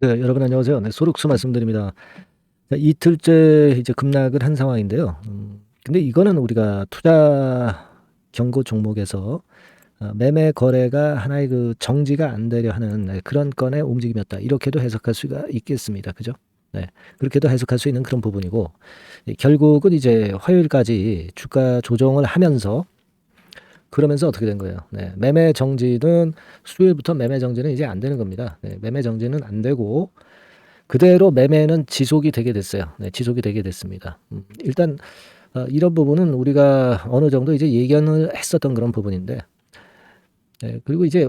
네, 여러분 안녕하세요. 네, 소록수 말씀드립니다. 자, 이틀째 이제 급락을 한 상황인데요. 음, 근데 이거는 우리가 투자 경고 종목에서 어, 매매 거래가 하나의 그 정지가 안 되려 하는 네, 그런 건의 움직임이었다. 이렇게도 해석할 수가 있겠습니다. 그죠? 네, 그렇게도 해석할 수 있는 그런 부분이고 예, 결국은 이제 화요일까지 주가 조정을 하면서 그러면서 어떻게 된 거예요? 네, 매매 정지는 수요일부터 매매 정지는 이제 안 되는 겁니다. 네, 매매 정지는 안 되고 그대로 매매는 지속이 되게 됐어요. 네, 지속이 되게 됐습니다. 음, 일단 어, 이런 부분은 우리가 어느 정도 이제 예견을 했었던 그런 부분인데, 네, 그리고 이제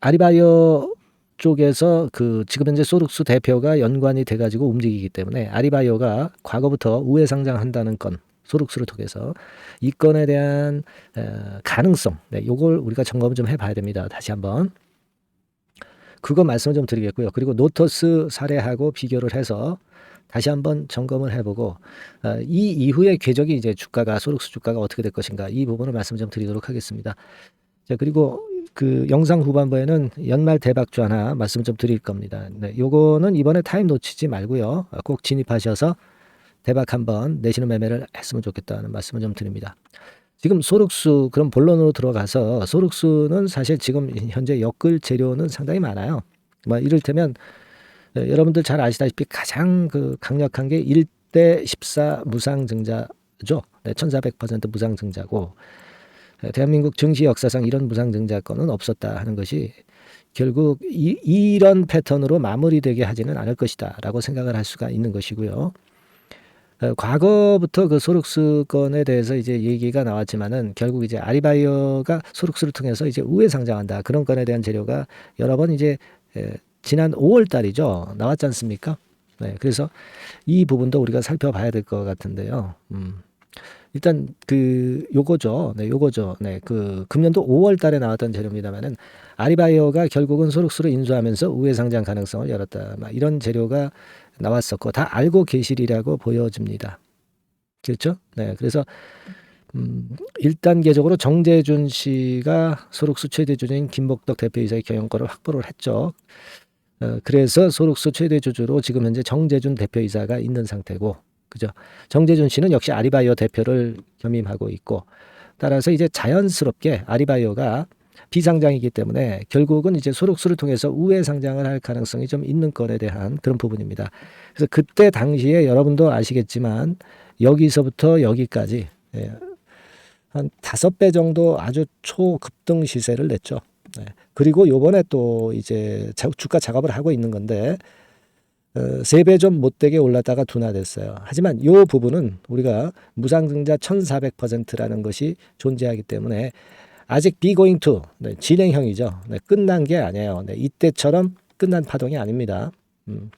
아리바이어 쪽에서 그 지금 현재 소룩스 대표가 연관이 돼가지고 움직이기 때문에 아리바이어가 과거부터 우회 상장한다는 건 소룩스를 통해서 이 건에 대한 어, 가능성, 네, 요걸 우리가 점검을 좀 해봐야 됩니다. 다시 한번. 그거 말씀을 좀 드리겠고요. 그리고 노터스 사례하고 비교를 해서 다시 한번 점검을 해보고 어, 이 이후의 궤적이 이제 주가가 소록스 주가가 어떻게 될 것인가 이 부분을 말씀 좀 드리도록 하겠습니다. 자 그리고 그 영상 후반부에는 연말 대박주 하나 말씀 좀 드릴 겁니다. 네, 요거는 이번에 타임 놓치지 말고요. 꼭 진입하셔서 대박 한번 내시는 매매를 했으면 좋겠다는 말씀을 좀 드립니다. 지금 소록수 그럼 본론으로 들어가서 소록수는 사실 지금 현재 엮을 재료는 상당히 많아요. 뭐 이를테면 예, 여러분들 잘 아시다시피 가장 그 강력한 게 1대 14 무상증자죠. 네, 1400% 무상증자고 예, 대한민국 증시 역사상 이런 무상증자권은 없었다 하는 것이 결국 이, 이런 패턴으로 마무리되게 하지는 않을 것이다라고 생각을 할 수가 있는 것이고요. 어, 과거부터 그 소록스 건에 대해서 이제 얘기가 나왔지만은 결국 이제 아리바이어가 소록스를 통해서 이제 우회 상장한다 그런 건에 대한 재료가 여러 번 이제 에, 지난 5월 달이죠 나왔지 않습니까? 네, 그래서 이 부분도 우리가 살펴봐야 될 것 같은데요. 음. 일단 그 요거죠. 네, 요거죠. 네, 그 금년도 5월 달에 나왔던 재료입니다만은 아리바이어가 결국은 소록스로 인수하면서 우회 상장 가능성을 열었다. 막 이런 재료가 나왔었고 다 알고 계시리라고 보여집니다. 그렇죠? 네, 그래서 음, 1단계적으로 정재준 씨가 소록수 최대 주주인 김복덕 대표이사의 경영권을 확보를 했죠. 어, 그래서 소록수 최대 주주로 지금 현재 정재준 대표이사가 있는 상태고, 그죠? 정재준 씨는 역시 아리바이오 대표를 겸임하고 있고, 따라서 이제 자연스럽게 아리바이오가 비상장이기 때문에 결국은 이제 소록수를 통해서 우회 상장을 할 가능성이 좀 있는 건에 대한 그런 부분입니다. 그래서 그때 당시에 여러분도 아시겠지만 여기서부터 여기까지 예, 한 다섯 배 정도 아주 초급등 시세를 냈죠. 네. 그리고 요번에 또 이제 주가 작업을 하고 있는 건데 어, 세배 좀 못되게 올랐다가 둔화됐어요. 하지만 요 부분은 우리가 무상증자 1400%라는 것이 존재하기 때문에 아직 going to 네, 진행형이죠. 네, 끝난 게 아니에요. 네, 이때처럼 끝난 파동이 아닙니다. 음.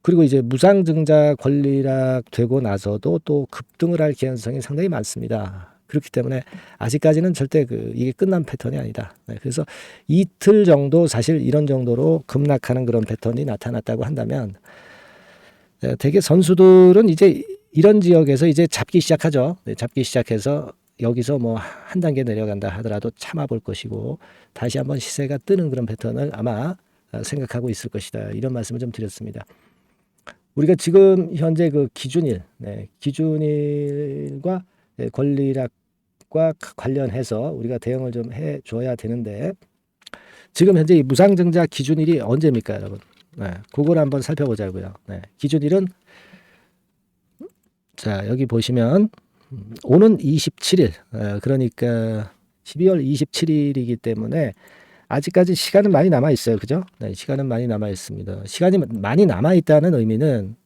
그리고 이제 무상증자 권리락 되고 나서도 또 급등을 할 개연성이 상당히 많습니다. 그렇기 때문에 아직까지는 절대 그 이게 끝난 패턴이 아니다. 네, 그래서 이틀 정도 사실 이런 정도로 급락하는 그런 패턴이 나타났다고 한다면 네, 대개 선수들은 이제 이런 지역에서 이제 잡기 시작하죠. 네, 잡기 시작해서 여기서 뭐 한 단계 내려간다 하더라도 참아볼 것이고 다시 한번 시세가 뜨는 그런 패턴을 아마 생각하고 있을 것이다. 이런 말씀을 좀 드렸습니다. 우리가 지금 현재 그 기준일, 네, 기준일과 권리락과 관련해서 우리가 대응을 좀 해줘야 되는데 지금 현재 이 무상증자 기준일이 언제입니까, 여러분? 네, 그걸 한번 살펴보자고요. 네, 기준일은 자 여기 보시면 오는 27일, 어, 그러니까 12월 27일이기 때문에 아직까지 시간은 많이 남아 있어요. 그죠? 네, 시간은 많이 남아 있습니다. 시간이 많이 남아 있다는 의미는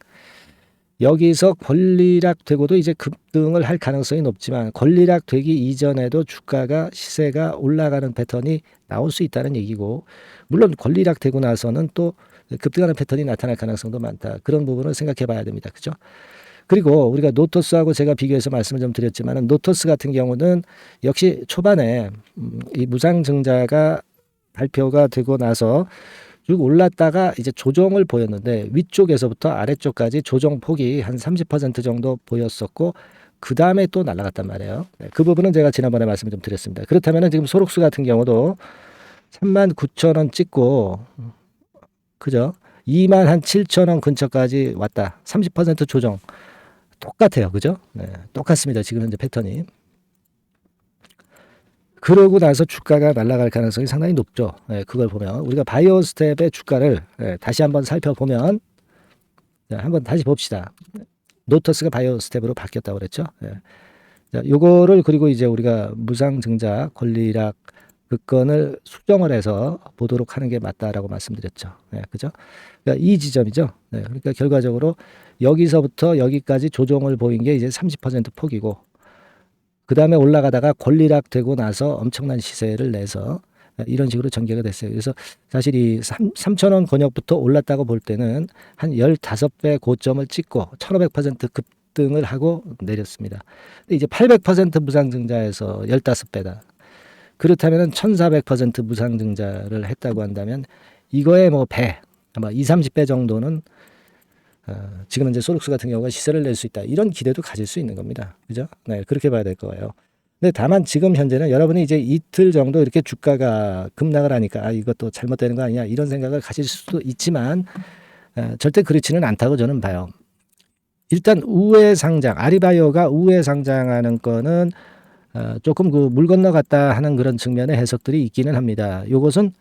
여기서 권리락 되고도 이제 급등을 할 가능성이 높지만 권리락 되기 이전에도 주가가 시세가 올라가는 패턴이 나올 수 있다는 얘기고 물론 권리락 되고 나서는 또 급등하는 패턴이 나타날 가능성도 많다. 그런 부분을 생각해 봐야 됩니다. 그죠? 그리고 우리가 노토스하고 제가 비교해서 말씀을 좀 드렸지만은 노토스 같은 경우는 역시 초반에 음, 이 무상증자가 발표가 되고 나서 쭉 올랐다가 이제 조정을 보였는데 위쪽에서부터 아래쪽까지 조정 폭이 한 30% 정도 보였었고 그 다음에 또 날아갔단 말이에요. 네, 그 부분은 제가 지난번에 말씀을 좀 드렸습니다. 그렇다면 지금 소록수 같은 경우도 3만 9천 원 찍고 그죠? 2만 한 7천 원 근처까지 왔다. 30% 조정. 똑같아요. 그죠? 네, 똑같습니다. 지금 현재 패턴이. 그러고 나서 주가가 날아갈 가능성이 상당히 높죠. 네, 그걸 보면 우리가 바이오 스텝의 주가를 네, 다시 한번 살펴보면 자, 한번 다시 봅시다. 노터스가 바이오 스텝으로 바뀌었다고 그랬죠. 네. 자, 요거를 그리고 이제 우리가 무상증자 권리락 그 건을 수정을 해서 보도록 하는 게 맞다라고 말씀드렸죠. 네, 그죠? 그러니까 이 지점이죠. 네, 그러니까 결과적으로 여기서부터 여기까지 조정을 보인 게 이제 30% 폭이고 그 다음에 올라가다가 권리락 되고 나서 엄청난 시세를 내서 이런 식으로 전개가 됐어요. 그래서 사실 이 3, 3,000원 권역부터 올랐다고 볼 때는 한 15배 고점을 찍고 1,500% 급등을 하고 내렸습니다. 이제 800% 무상증자에서 15배다. 그렇다면 1,400% 무상 증자를 했다고 한다면 이거에 뭐 배, 아마 2, 30배 정도는 어, 지금 현재 소록스 같은 경우가 시세를 낼 수 있다. 이런 기대도 가질 수 있는 겁니다. 그죠? 네, 그렇게 봐야 될 거예요. 근데 다만 지금 현재는 여러분이 이제 이틀 정도 이렇게 주가가 급락을 하니까 아, 이것도 잘못되는 거 아니냐 이런 생각을 가질 수도 있지만 어, 절대 그렇지는 않다고 저는 봐요. 일단 우회 상장, 아리바이오가 우회 상장하는 거는 어, 조금 그 물 건너갔다 하는 그런 측면의 해석들이 있기는 합니다. 요것은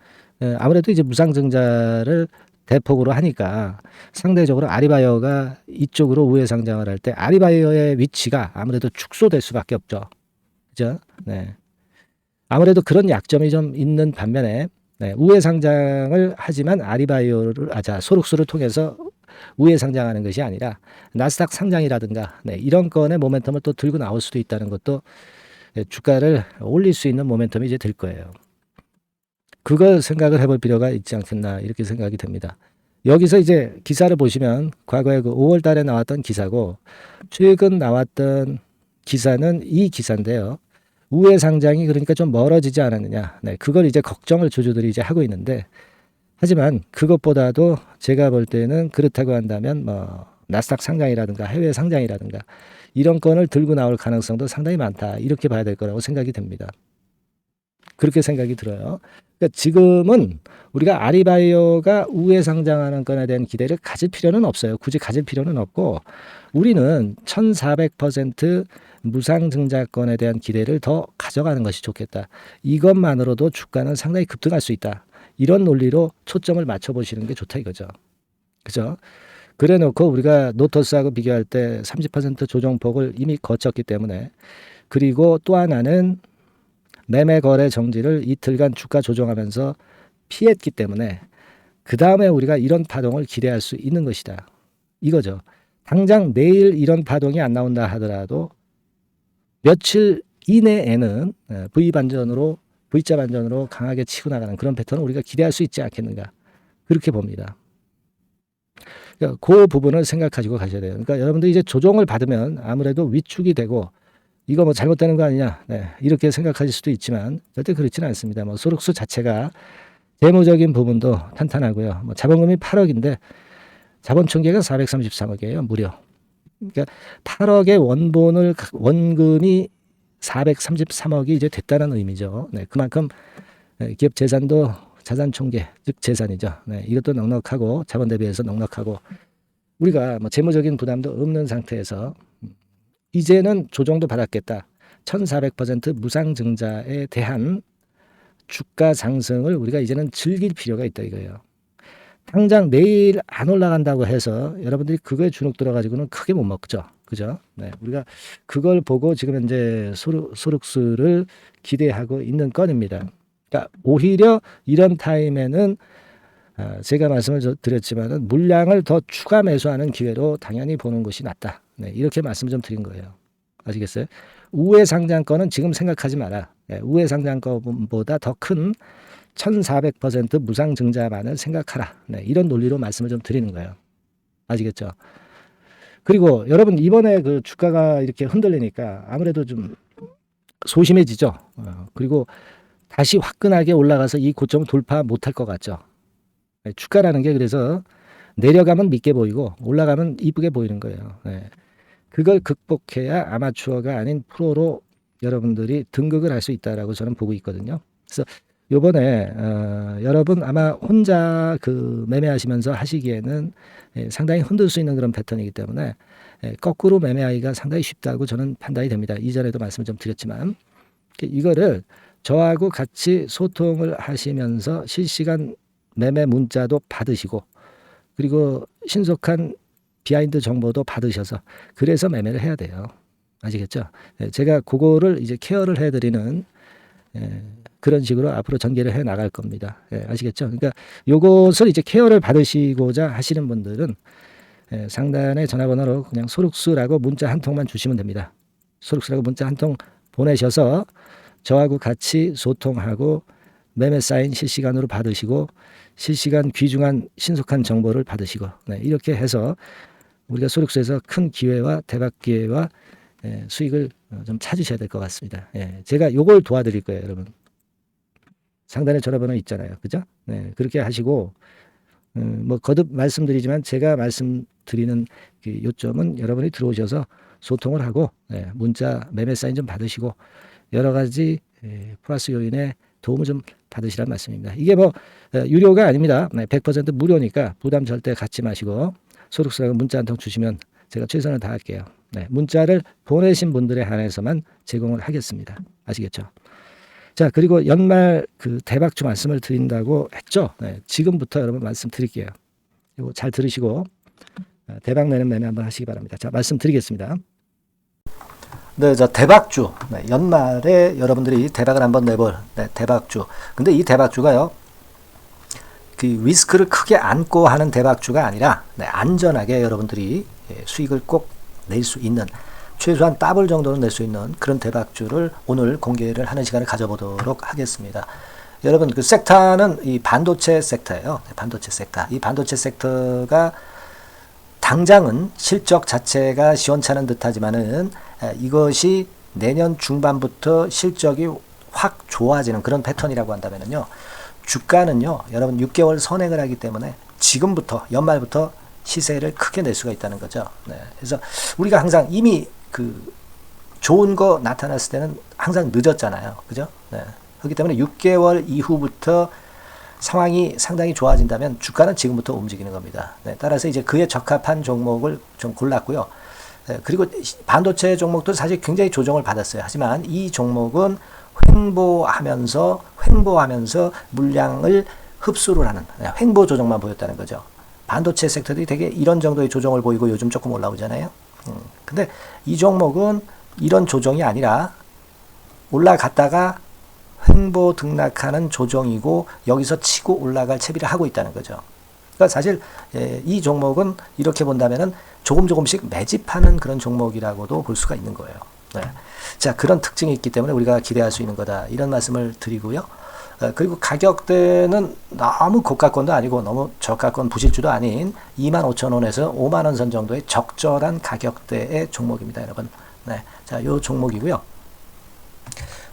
어, 아무래도 이제 무상증자를 대폭으로 하니까 상대적으로 아리바이오가 이쪽으로 우회 상장을 할 때 아리바이오의 위치가 아무래도 축소될 수밖에 없죠. 그죠? 네. 아무래도 그런 약점이 좀 있는 반면에 네, 우회 상장을 하지만 아리바이오를 아자 소록수를 통해서 우회 상장하는 것이 아니라 나스닥 상장이라든가 네, 이런 건의 모멘텀을 또 들고 나올 수도 있다는 것도 네, 주가를 올릴 수 있는 모멘텀이 이제 될 거예요. 그걸 생각을 해볼 필요가 있지 않겠나 이렇게 생각이 됩니다. 여기서 이제 기사를 보시면 과거에 그 5월 달에 나왔던 기사고 최근 나왔던 기사는 이 기사인데요. 우회 상장이 그러니까 좀 멀어지지 않았느냐. 네, 그걸 이제 걱정을 주주들이 이제 하고 있는데 하지만 그것보다도 제가 볼 때는 그렇다고 한다면 뭐 나스닥 상장이라든가 해외 상장이라든가 이런 건을 들고 나올 가능성도 상당히 많다. 이렇게 봐야 될 거라고 생각이 됩니다. 그렇게 생각이 들어요. 그러니까 지금은 우리가 아리바이오가 우회 상장하는 건에 대한 기대를 가질 필요는 없어요. 굳이 가질 필요는 없고 우리는 1400% 무상 증자권에 대한 기대를 더 가져가는 것이 좋겠다. 이것만으로도 주가는 상당히 급등할 수 있다. 이런 논리로 초점을 맞춰 보시는 게 좋다 이거죠. 그죠? 그래 놓고 우리가 노터스하고 비교할 때 30% 조정폭을 이미 거쳤기 때문에 그리고 또 하나는 매매 거래 정지를 이틀간 주가 조정하면서 피했기 때문에 그 다음에 우리가 이런 파동을 기대할 수 있는 것이다. 이거죠. 당장 내일 이런 파동이 안 나온다 하더라도 며칠 이내에는 예, V 반전으로 V자 반전으로 강하게 치고 나가는 그런 패턴을 우리가 기대할 수 있지 않겠는가 그렇게 봅니다. 그러니까 그 부분을 생각하시고 가셔야 돼요. 그러니까 여러분들 이제 조정을 받으면 아무래도 위축이 되고 이거 뭐 잘못되는 거 아니냐 네, 이렇게 생각하실 수도 있지만 절대 그렇지는 않습니다. 뭐 소록수 자체가 재무적인 부분도 탄탄하고요. 뭐 자본금이 8억인데 자본 총계가 433억이에요. 무려. 그러니까 8억의 원본을 원금이 433억이 이제 됐다는 의미죠. 네, 그만큼 기업 재산도 자산 총계 즉 재산이죠. 네, 이것도 넉넉하고 자본 대비해서 넉넉하고 우리가 뭐 재무적인 부담도 없는 상태에서 이제는 조정도 받았겠다. 1400% 무상증자에 대한 주가 상승을 우리가 이제는 즐길 필요가 있다 이거예요. 당장 내일 안 올라간다고 해서 여러분들이 그거에 주눅 들어가지고는 크게 못 먹죠. 그죠? 네. 우리가 그걸 보고 지금 현재 소르, 소륵수를 기대하고 있는 건입니다. 그러니까 오히려 이런 타임에는 아, 제가 말씀을 드렸지만은 물량을 더 추가 매수하는 기회로 당연히 보는 것이 낫다. 네, 이렇게 말씀 좀 드린 거예요. 아시겠어요? 우회 상장권은 지금 생각하지 마라. 네, 우회 상장권보다 더 큰 1400% 무상 증자만을 생각하라. 네, 이런 논리로 말씀을 좀 드리는 거예요. 아시겠죠? 그리고 여러분 이번에 그 주가가 이렇게 흔들리니까 아무래도 좀 소심해지죠. 어, 그리고 다시 화끈하게 올라가서 이 고점 돌파 못할 것 같죠. 네, 주가라는 게 그래서 내려가면 믿게 보이고 올라가면 이쁘게 보이는 거예요. 네. 그걸 극복해야 아마추어가 아닌 프로로 여러분들이 등극을 할 수 있다라고 저는 보고 있거든요. 그래서 요번에 어, 여러분 아마 혼자 그 매매하시면서 하시기에는 예, 상당히 흔들 수 있는 그런 패턴이기 때문에 예, 거꾸로 매매하기가 상당히 쉽다고 저는 판단이 됩니다. 이전에도 말씀을 좀 드렸지만 이거를 저하고 같이 소통을 하시면서 실시간 매매 문자도 받으시고 그리고 신속한 비하인드 정보도 받으셔서 그래서 매매를 해야 돼요. 아시겠죠? 예, 제가 그거를 이제 케어를 해드리는 예, 그런 식으로 앞으로 전개를 해 나갈 겁니다. 예, 아시겠죠? 그러니까 요것을 이제 케어를 받으시고자 하시는 분들은 예, 상단의 전화번호로 그냥 소룩수라고 문자 한 통만 주시면 됩니다. 소룩수라고 문자 한 통 보내셔서 저하고 같이 소통하고 매매 사인 실시간으로 받으시고 실시간 귀중한 신속한 정보를 받으시고 네, 이렇게 해서 우리가 소룩수에서 큰 기회와 대박 기회와 예, 수익을 어, 좀 찾으셔야 될 것 같습니다. 예, 제가 요걸 도와드릴 거예요, 여러분. 상단에 전화번호 있잖아요, 그죠? 네, 그렇게 하시고 음, 뭐 거듭 말씀드리지만 제가 말씀드리는 그 요점은 여러분이 들어오셔서 소통을 하고 예, 문자 매매 사인 좀 받으시고 여러 가지 예, 플러스 요인에 도움을 좀 받으시란 말씀입니다. 이게 뭐 어, 유료가 아닙니다. 네, 100% 무료니까 부담 절대 갖지 마시고 소득수라고 문자 한 통 주시면 제가 최선을 다할게요. 네, 문자를 보내신 분들에 한해서만 제공을 하겠습니다. 아시겠죠? 자, 그리고 연말 그 대박주 말씀을 드린다고 했죠. 네, 지금부터 여러분 말씀 드릴게요. 이거 잘 들으시고 어, 대박 내는 매매 한번 하시기 바랍니다. 자, 말씀 드리겠습니다. 네, 저 대박주. 네, 연말에 여러분들이 대박을 한번 내볼 네, 대박주. 근데 이 대박주가요. 그 리스크를 크게 안고 하는 대박주가 아니라 네, 안전하게 여러분들이 예, 수익을 꼭 낼 수 있는 최소한 더블 정도는 낼 수 있는 그런 대박주를 오늘 공개를 하는 시간을 가져보도록 하겠습니다. 여러분 그 섹터는 이 반도체 섹터예요. 네, 반도체 섹터. 이 반도체 섹터가 당장은 실적 자체가 시원찮은 듯하지만은 이것이 내년 중반부터 실적이 확 좋아지는 그런 패턴이라고 한다면요. 주가는요, 여러분 6개월 선행을 하기 때문에 지금부터 연말부터 시세를 크게 낼 수가 있다는 거죠. 네. 그래서 우리가 항상 이미 그 좋은 거 나타났을 때는 항상 늦었잖아요. 그죠? 네. 그렇기 때문에 6개월 이후부터 상황이 상당히 좋아진다면 주가는 지금부터 움직이는 겁니다. 네, 따라서 이제 그에 적합한 종목을 좀 골랐고요. 네, 그리고 반도체 종목도 사실 굉장히 조정을 받았어요. 하지만 이 종목은 횡보하면서 횡보하면서 물량을 흡수를 하는 네, 횡보 조정만 보였다는 거죠. 반도체 섹터들이 되게 이런 정도의 조정을 보이고 요즘 조금 올라오잖아요. 음, 근데 이 종목은 이런 조정이 아니라 올라갔다가 횡보 등락하는 조정이고 여기서 치고 올라갈 채비를 하고 있다는 거죠. 그러니까 사실 예, 이 종목은 이렇게 본다면은 조금 조금씩 매집하는 그런 종목이라고도 볼 수가 있는 거예요. 네. 자 그런 특징이 있기 때문에 우리가 기대할 수 있는 거다 이런 말씀을 드리고요. 어, 그리고 가격대는 너무 고가권도 아니고 너무 저가권 부실주도 아닌 25,000원에서 5만원 선 정도의 적절한 가격대의 종목입니다, 여러분. 네, 자, 요 종목이고요.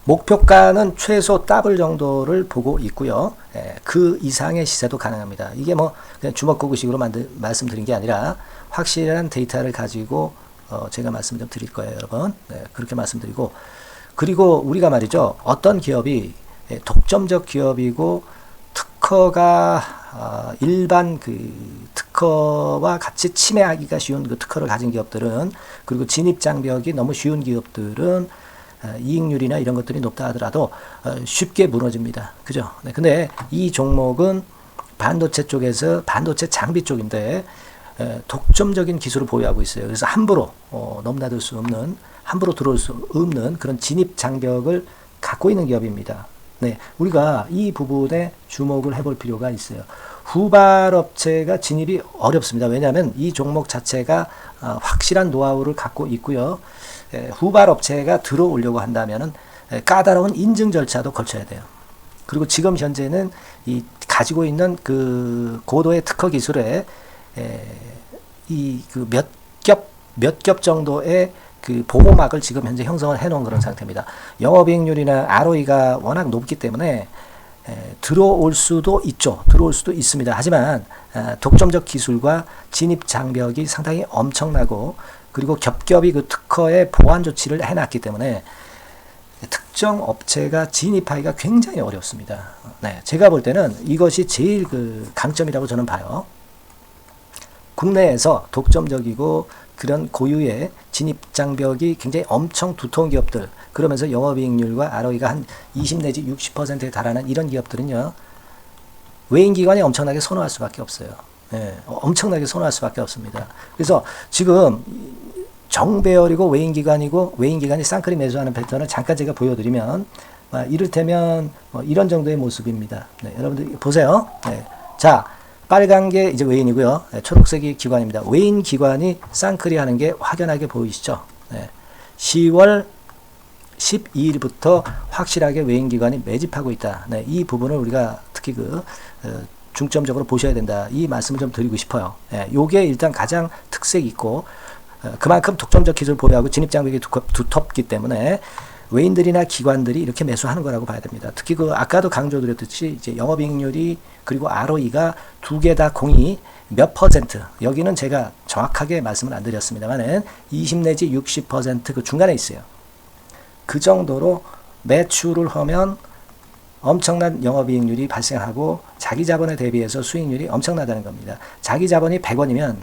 목표가는 최소 더블 정도를 보고 있고요. 예, 그 이상의 시세도 가능합니다. 이게 뭐 그냥 주먹구구식으로 만들, 말씀드린 게 아니라 확실한 데이터를 가지고 어, 제가 말씀 좀 드릴 거예요, 여러분. 네, 그렇게 말씀드리고 그리고 우리가 말이죠. 어떤 기업이 예, 독점적 기업이고 특허가 어, 일반 그 특허와 같이 침해하기가 쉬운 그 특허를 가진 기업들은 그리고 진입 장벽이 너무 쉬운 기업들은 어, 이익률이나 이런 것들이 높다 하더라도 어, 쉽게 무너집니다. 그죠? 네, 근데 이 종목은 반도체 쪽에서 반도체 장비 쪽인데 독점적인 기술을 보유하고 있어요. 그래서 함부로 어, 넘나들 수 없는 함부로 들어올 수 없는 그런 진입 장벽을 갖고 있는 기업입니다. 네, 우리가 이 부분에 주목을 해볼 필요가 있어요. 후발 업체가 진입이 어렵습니다. 왜냐하면 이 종목 자체가 확실한 노하우를 갖고 있고요. 후발 업체가 들어오려고 한다면은 까다로운 인증 절차도 거쳐야 돼요. 그리고 지금 현재는 이 가지고 있는 그 고도의 특허 기술에 이 그 몇 겹 몇 겹 정도의 그 보호막을 지금 현재 형성을 해놓은 그런 상태입니다. 영업이익률이나 ROE가 워낙 높기 때문에 에, 들어올 수도 있죠. 들어올 수도 있습니다. 하지만 에, 독점적 기술과 진입 장벽이 상당히 엄청나고 그리고 겹겹이 그 특허의 보완 조치를 해놨기 때문에 특정 업체가 진입하기가 굉장히 어렵습니다. 네, 제가 볼 때는 이것이 제일 그 강점이라고 저는 봐요. 국내에서 독점적이고 그런 고유의 진입 장벽이 굉장히 엄청 두터운 기업들 그러면서 영업이익률과 ROE가 한 20 내지 60%에 달하는 이런 기업들은요 외인 기관이 엄청나게 선호할 수밖에 없어요. 예, 엄청나게 선호할 수밖에 없습니다. 그래서 지금 정배열이고 외인 기관이고 외인 기관이 쌍크림 매수하는 패턴을 잠깐 제가 보여드리면 아, 이를테면 뭐 이런 정도의 모습입니다. 네, 여러분들 보세요. 네. 자, 빨간 게 이제 외인이고요. 네, 초록색이 기관입니다. 외인 기관이 쌍크리 하는 게 확연하게 보이시죠? 네. 10월 12일부터 확실하게 외인 기관이 매집하고 있다. 네, 이 부분을 우리가 특히 그 어, 중점적으로 보셔야 된다. 이 말씀을 좀 드리고 싶어요. 예, 요게 일단 가장 특색이 있고 어, 그만큼 독점적 기술을 보유하고 진입 장벽이 두껍, 두텁기 때문에 외인들이나 기관들이 이렇게 매수하는 거라고 봐야 됩니다. 특히 그 아까도 강조드렸듯이 이제 영업이익률이 그리고 ROE가 두 개 다 공이 몇 퍼센트 여기는 제가 정확하게 말씀을 안 드렸습니다만은 20 내지 60%그 중간에 있어요. 그 정도로 매출을 하면 엄청난 영업이익률이 발생하고 자기 자본에 대비해서 수익률이 엄청나다는 겁니다. 자기 자본이 100원이면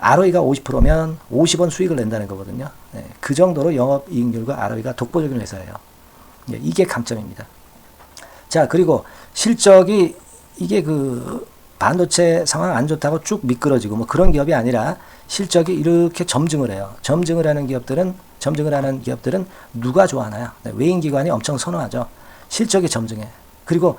ROE가 50%면 50원 수익을 낸다는 거거든요. 네, 그 정도로 영업이익률과 ROE가 독보적인 회사예요. 네, 이게 강점입니다. 자 그리고 실적이 이게 그 반도체 상황 안 좋다고 쭉 미끄러지고 뭐 그런 기업이 아니라 실적이 이렇게 점증을 해요. 점증을 하는 기업들은 점증을 하는 기업들은 누가 좋아하나요? 네, 외인 기관이 엄청 선호하죠. 실적이 점증해. 그리고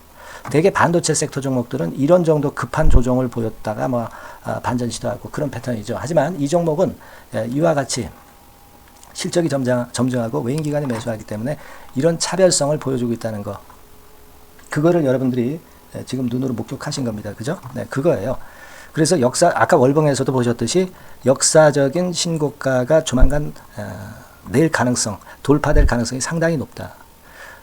대개 반도체 섹터 종목들은 이런 정도 급한 조정을 보였다가 뭐 아, 반전 시도하고 그런 패턴이죠. 하지만 이 종목은 예, 이와 같이 실적이 점장, 점증하고 외인 기관이 매수하기 때문에 이런 차별성을 보여주고 있다는 거. 그거를 여러분들이 예, 지금 눈으로 목격하신 겁니다. 그죠? 네, 그거예요. 그래서 역사 아까 월봉에서도 보셨듯이 역사적인 신고가가 조만간 어, 낼 가능성, 돌파될 가능성이 상당히 높다.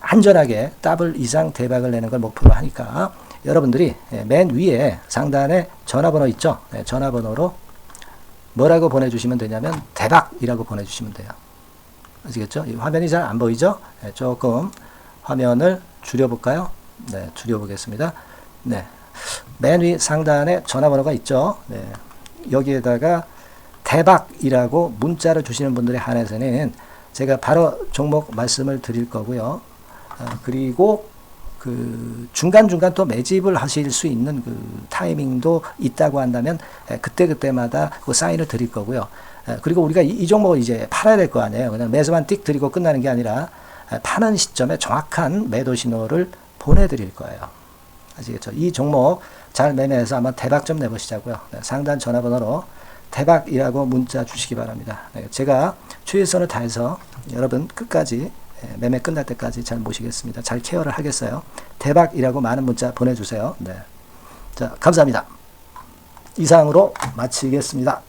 안전하게 더블 이상 대박을 내는 걸 목표로 하니까 여러분들이 예, 맨 위에 상단에 전화번호 있죠? 네, 전화번호로 뭐라고 보내주시면 되냐면 대박이라고 보내주시면 돼요. 아시겠죠? 화면이 잘 안 보이죠? 네, 조금 화면을 줄여볼까요? 네, 줄여보겠습니다. 네, 맨 위 상단에 전화번호가 있죠? 네, 여기에다가 대박이라고 문자를 주시는 분들에 한해서는 제가 바로 종목 말씀을 드릴 거고요. 어, 그리고 그 중간중간 또 매집을 하실 수 있는 그 타이밍도 있다고 한다면 그때그때마다 그 사인을 드릴 거고요. 그리고 우리가 이, 이 종목을 이제 팔아야 될 거 아니에요. 그냥 매수만 띡 드리고 끝나는 게 아니라 파는 시점에 정확한 매도 신호를 보내드릴 거예요. 아시겠죠? 이 종목 잘 매매해서 한번 대박 좀 내보시자고요. 네, 상단 전화번호로 대박이라고 문자 주시기 바랍니다. 네, 제가 최선을 다해서 여러분 끝까지 예, 매매 끝날 때까지 잘 모시겠습니다. 잘 케어를 하겠어요. 대박이라고 많은 문자 보내주세요. 네. 자, 감사합니다. 이상으로 마치겠습니다.